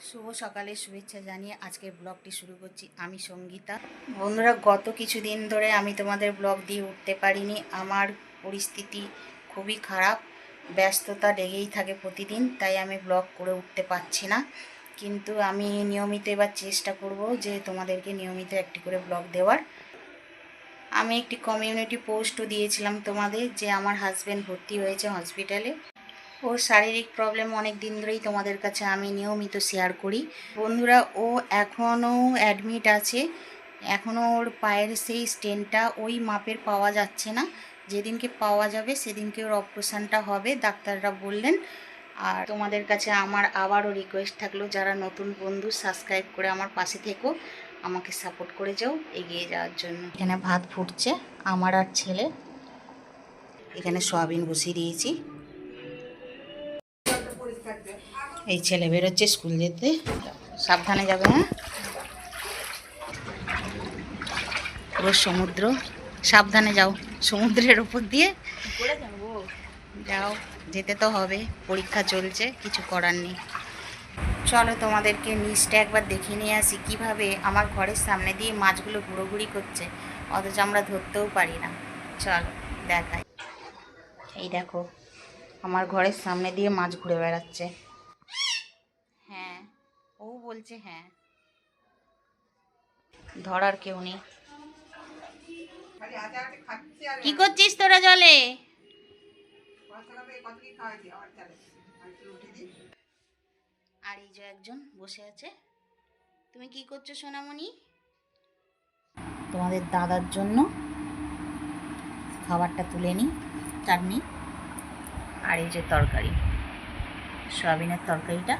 শুভ সকালে শুভেচ্ছা জানিয়ে আজকের ব্লগটি শুরু করছি। আমি সঙ্গীতা। বন্ধুরা, গত কিছুদিন ধরে আমি তোমাদের ব্লগ দিয়ে উঠতে পারিনি। আমার পরিস্থিতি খুবই খারাপ। ব্যস্ততা লেগেই থাকে প্রতিদিন, তাই আমি ব্লগ করে উঠতে পারছি না। কিন্তু আমি নিয়মিত এবার চেষ্টা করব যে তোমাদেরকে নিয়মিত একটি করে ব্লগ দেওয়ার। আমি একটি কমিউনিটি পোস্টও দিয়েছিলাম তোমাদের যে আমার হাজব্যান্ড ভর্তি হয়েছে হসপিটালে ওর শারীরিক প্রবলেম অনেক দিন ধরেই তোমাদের কাছে আমি নিয়মিত শেয়ার করি। বন্ধুরা, ও এখনও অ্যাডমিট আছে। এখনও ওর পায়ের সেই স্টেনটা ওই মাপের পাওয়া যাচ্ছে না। যেদিনকে পাওয়া যাবে সেদিনকে ওর অপারেশানটা হবে, ডাক্তাররা বললেন। আর তোমাদের কাছে আমার আবারও রিকোয়েস্ট থাকল, যারা নতুন বন্ধু সাবস্ক্রাইব করে আমার পাশে থেকো। আমাকে সাপোর্ট করে যাও, এগিয়ে যাওয়ার জন্য। এখানে ভাত ফুটছে, আমার আর ছেলে। এখানে সয়াবিন বসিয়ে দিয়েছি। এই ছেলে বেরোচ্ছে স্কুল যেতে। সাবধানে যাবে হ্যাঁ? পুরো সমুদ্র। সাবধানে যাও, সমুদ্রের উপর দিয়ে। যাও, যেতে তো হবে, পরীক্ষা চলছে, কিছু করার নেই। চলো তোমাদেরকে নিচটা একবার দেখে নিয়ে আসি, কীভাবে আমার ঘরের সামনে দিয়ে মাছগুলো ঘুরোঘুরি করছে। অথচ আমরা ধরতেও পারি না। চলো, দেখাই। এই দেখো, আমার ঘরের সামনে দিয়ে মাছ ঘুরে বেড়াচ্ছে। ও বলছে হ্যাঁ। ধরার কেউ নেই। কি করছিস তোরা জলে? আর এই যে একজন বসে আছে। তুমি কি করছ সোনামণি? তোমাদের দাদার জন্য খাবারটা তুলে নিই চাটনি। আর এই যে তরকারি, সয়াবিনের তরকারিটা।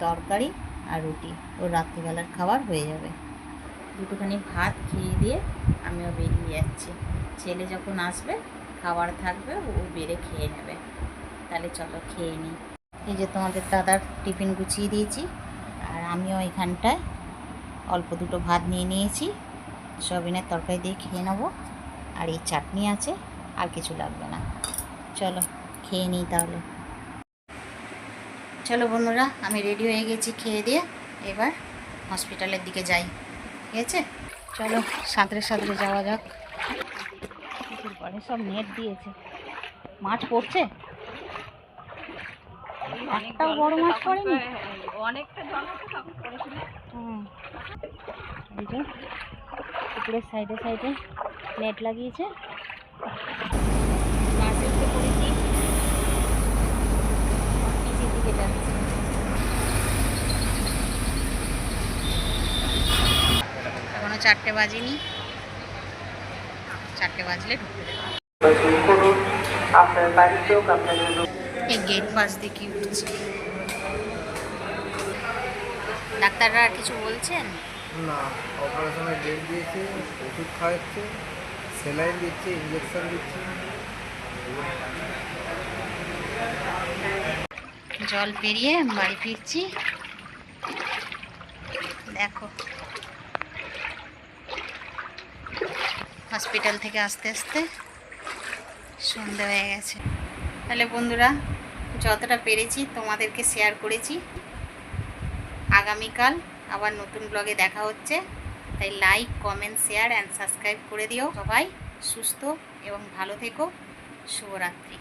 তরকারি আর রুটি। ও রাত্রিবেলার খাবার হয়ে যাবে। দুটোখানি ভাত খেয়ে দিয়ে আমিও বেরিয়ে যাচ্ছি। ছেলে যখন আসবে, খাবার থাকবে, ও বেড়ে খেয়ে নেবে। তাহলে চলো খেয়ে নিই এই যে তোমাদের দাদার টিফিন গুছিয়ে দিয়েছি। আর আমিও এখানটায় অল্প দুটো ভাত নিয়ে নিয়েছি। সয়াবিনের তরকারি দিয়ে খেয়ে নেব। আর এই চাটনি আছে, আর কিছু লাগবে না। চলো, খেয়ে নিই তাহলে। চলো বন্ধুরা আমি রেডি হয়ে গেছি খেয়ে দিয়ে। এবার হসপিটালের দিকে যাই ঠিক আছে? চলো সাঁতরে সাঁতরে যাওয়া যাক। সব নেট দিয়েছে। মাছ পড়ছে? একটাও বড় মাছ পড়েনি? অনেকটা হুম। পুকুরের সাইডে সাইডে নেট লাগিয়েছে মাছ দেখতে পড়েছি নিচের দিকে যাচ্ছে এখনও চারটে বাজেনি। চারটে বাজলে ঢুকতে আপনার বাড়ির লোক আপনার জন্য। এই গেট পাস দিয়ে কি উঠছে ডাক্তাররা আর কিছু বলছেন? না অপারেশনের ডেট দিয়েছে ওষুধ খাওয়াচ্ছে স্যালাইন দিচ্ছে ইঞ্জেকশন দিচ্ছে। জল পেরিয়ে বাড়ি ফিরছি। দেখো। হসপিটাল থেকে আস্তে আস্তে সন্ধে হয়ে গেছে। তাহলে বন্ধুরা, যতটা পেরেছি তোমাদেরকে শেয়ার করেছি। আগামীকাল আবার নতুন ব্লগে দেখা হচ্ছে। তাই like comment share and subscribe করে দিও। সবাই সুস্থ এবং ভালো থেকো। শুভরাত্রি।